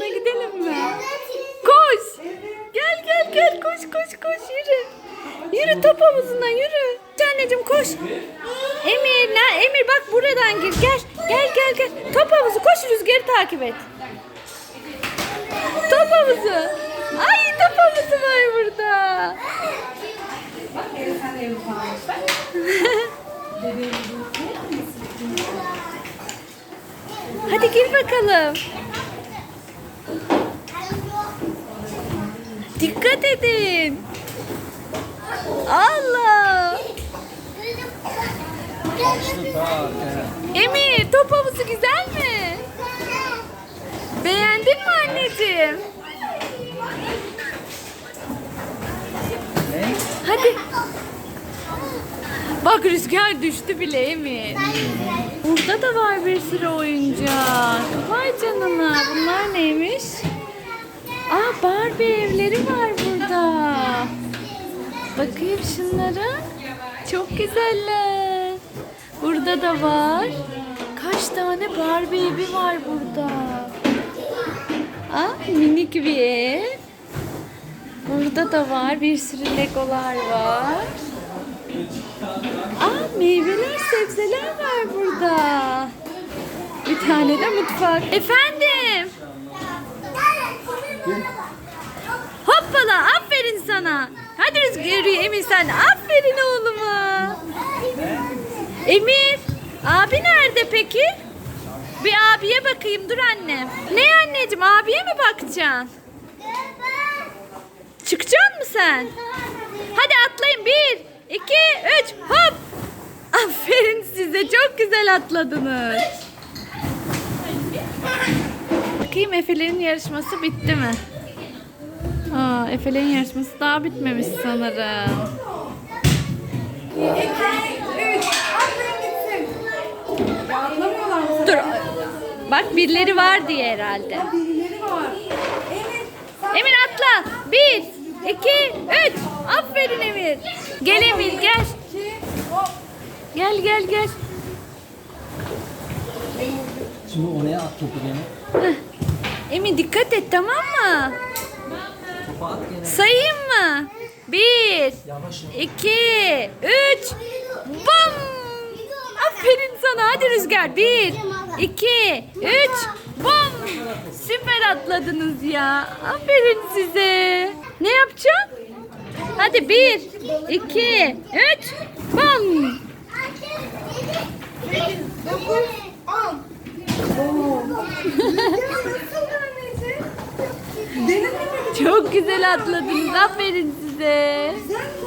havuzuna gidelim mi? Koş. Gel gel gel koş koş koş yürü. Yürü top havuzuna yürü. Anneciğim koş. Emir ne? Emir bak buradan gir. Gel gel gel gel. Top havuzu koş rüzgarı takip et. Top havuzu. Ay top havuzu var burada. Hadi gir bakalım. Dikkat edin. Allah. Emir top havuzu güzel mi? Beğendin mi anneciğim? Ne? Hadi. Bak rüzgar düştü bile Emir. Burada da var bir sürü oyuncak. Vay canına. Bunlar neymiş? Aa Barbie evleri var burada. Bakayım şunlara. Çok güzeller. Burada da var. Kaç tane Barbie evi var burada. Aa minik bir ev. Burada da var. Bir sürü legolar var. Aa meyveler, sebzeler var burada. Bir tane de mutfak. Efendim. Hoppala aferin sana. Hadi Rüzgar Emir sen. Aferin oğluma. Emir. Abi nerede peki? Bir abiye bakayım dur annem. Ne anneciğim abiye mi bakacaksın? Çıkacaksın mı sen? Hadi atlayın. Bir, iki, üç, hop. Aferin size. Çok güzel atladınız. Bakayım Efe'lerin yarışması bitti mi? Aa, Efe'lerin yarışması daha bitmemiş sanırım. Dur. Bak birileri var diye herhalde. Birileri var. Evet. Emir atla. Bir, iki, üç. Aferin Emir. Gel Emir gel. Gel gel gel. Şimdi oraya at topu gene. Emir dikkat et tamam mı? Sayayım mı? Bir, iki, üç. Bam! Aferin sana. Hadi Rüzgar. Bir, iki, üç. Bam! Süper atladınız ya. Aferin size. Ne yapacaksın? Hadi bir, iki, üç. Bam! Çok güzel atladınız. Aferin size. Güzel mi?